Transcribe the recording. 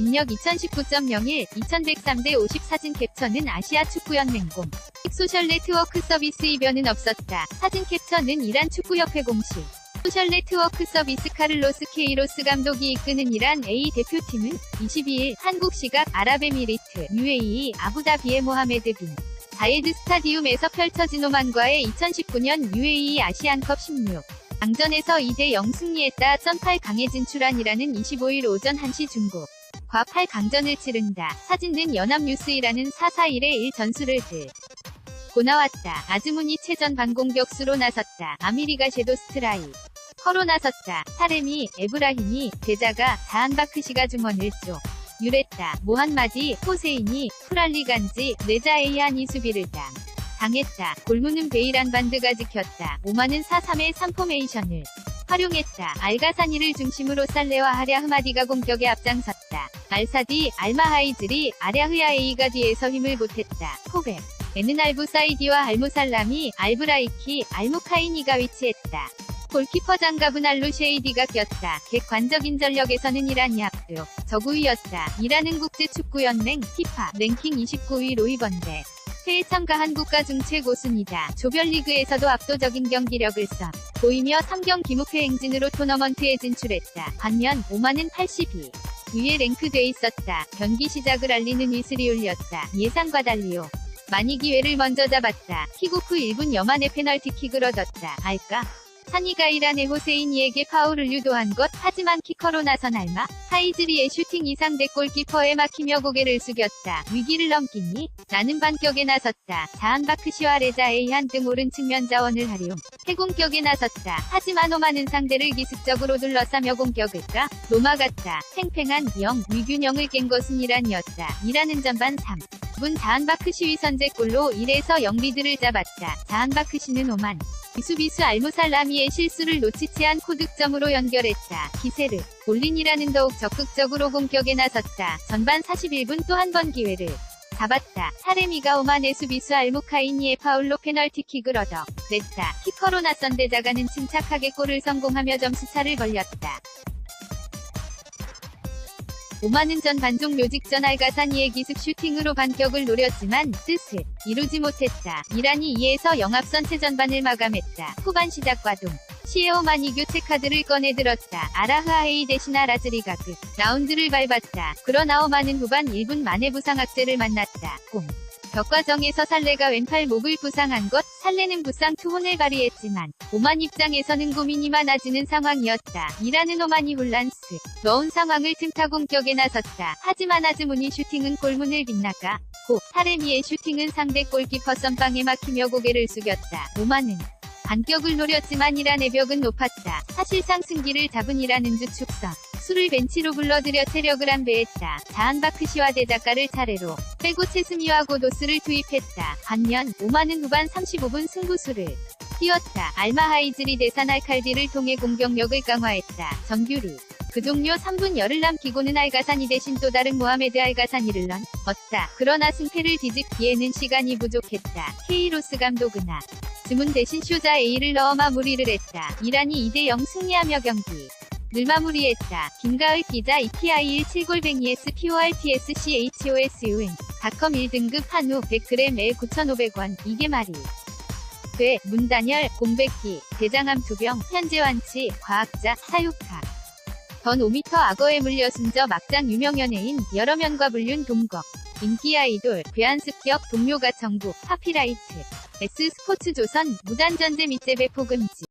입력 2019.01, 2103대 50 사진 캡처는 아시아 축구연맹 공. 소셜 네트워크 서비스 이변은 없었다. 사진 캡처는 이란 축구협회 공식. 소셜 네트워크 서비스 카를로스 케이로스 감독이 이끄는 이란 A 대표팀은 22일 한국 시각 아랍에미리트 UAE 아부다비의 모하메드 빈 자예드 스타디움에서 펼쳐진 오만과의 2019년 UAE 아시안컵 16. 강전에서 2대 0 승리했다. 전 8 강에 진출한 이라는 25일 오전 1시 중국. 과 8강전을 치른다. 사진은 연합뉴스이라는 441의 1 전술을 들. 고 나왔다. 아즈문이 최전 반공격수로 나섰다. 아미리가 섀도 스트라이. 커로 나섰다. 타레미, 에브라힘이, 제자가, 자한바크시가 중원을 쪼. 유레타, 모한마디, 호세인이, 프랄리간지, 레자 에이안이 수비를 당. 당했다. 골무는 베이란 반드가 지켰다. 오마는 4-3의 3포메이션을 활용했다. 알가사니를 중심으로 살레와 하랴 흐마디가 공격에 앞장섰다. 알사디, 알마하이즈리, 아랴흐야에이가 뒤에서 힘을 보탰다. 포백. 에는 알부사이디와 알무살람이, 알브라이키, 알무카이니가 위치했다. 골키퍼 장갑은 알루쉐이디가 꼈다. 객관적인 전력에서는 이란이 압도. 저구위였다. 이란은 국제축구연맹 피파 랭킹 29위 로이번데. 회에 참가한 국가 중 최고순이다. 조별리그에서도 압도적인 경기력을 써 보이며 3경 기묵회 행진으로 토너먼트에 진출했다. 반면 오만은 82. 위에 랭크돼 있었다. 경기 시작을 알리는 위슬이 울렸다. 예상과 달리요. 많이 기회를 먼저 잡았다. 킥오프 1분 여만의 페널티킥을 얻었다. 알까? 산이가 이란의 호세인이에게 파울을 유도한 것 하지만 키커로 나선 알마 하이즈리의 슈팅 이상 대 골키퍼에 막히며 고개를 숙였다. 위기를 넘기니 나는 반격에 나섰다. 자한바크시와 레자 에이한 등 오른 측면 자원을 활용 해공격에 나섰다. 하지만 오마는 상대를 기습적으로 둘러싸며 공격을 까 노마갔다. 팽팽한 0 위균형을 깬 것은 이란이었다. 이란은 전반 3. 분 자한바크시 위선제골로 1에서 0 리드를 잡았다. 자한바크시는 오만 비 수비수 알무살라미의 실수를 놓치지 않고 득점으로 연결했다. 기세르, 볼린이라는 더욱 적극적으로 공격에 나섰다. 전반 41분 또 한 번 기회를 잡았다. 타레미가 오만의 수비수 알무카이니의 파울로 페널티킥을 얻어 냈다. 키커로 나선 대자가는 침착하게 골을 성공하며 점수차를 벌렸다. 오만은 전 반종료 직전 알가사니의 기습 슈팅으로 반격을 노렸지만 뜻을 이루지 못했다. 이란이 2에서 영합선 최전반을 마감했다. 후반 시작과 동 시에 오만이 교체 카드를 꺼내들었다. 아라흐아헤이 대신 아라즈리가 끝 라운드를 밟았다. 그러나 오만은 후반 1분 만에 부상학제를 만났다. 공 벽과정에서 살레가 왼팔 목을 부상한 것, 살레는 부상 투혼을 발휘했지만, 오만 입장에서는 고민이 많아지는 상황이었다. 이라는 오만이 혼란스. 넣은 상황을 틈타 공격에 나섰다. 하지만 아즈문이 슈팅은 골문을 빗나가, 고, 타레미의 슈팅은 상대 골키퍼 선방에 막히며 고개를 숙였다. 오만은 반격을 노렸지만 이란의 벽은 높았다. 사실상 승기를 잡은 이란은 주축선. 수를 벤치로 불러들여 체력을 안배했다. 자한바크 시와 대작가를 차례로 빼고 체스미와 고도스를 투입했다. 반면 오만은 후반 35분 승부수를 띄웠다. 알마하이즈리 대산 알칼디를 통해 공격력을 강화했다. 정규리 그 종료 3분 열을 남기고는 알가산이 대신 또 다른 모하메드 알가산이를 넣 얻다. 그러나 승패를 뒤집기에는 시간이 부족했다. 케이로스 감독은 아 주문 대신 쇼자 A를 넣어 마무리를 했다. 이란이 2대0 승리하며 경기 늘 마무리했다. 김가을 기자 EPI17골뱅이 SPORTSCHOSUN 닷컴 1등급 한우 100g에 9,500원. 이게 말이 돼? 문단열 공백기 대장암 투병 현재 완치 과학자 사육학. 던 5m 악어에 물려 숨져 막장 유명 연예인 여러 면과 불륜 동거. 인기 아이돌 괴한습격 동료가 정부 파피라이트. S 스포츠 조선 무단전제 밑재 배 포 금지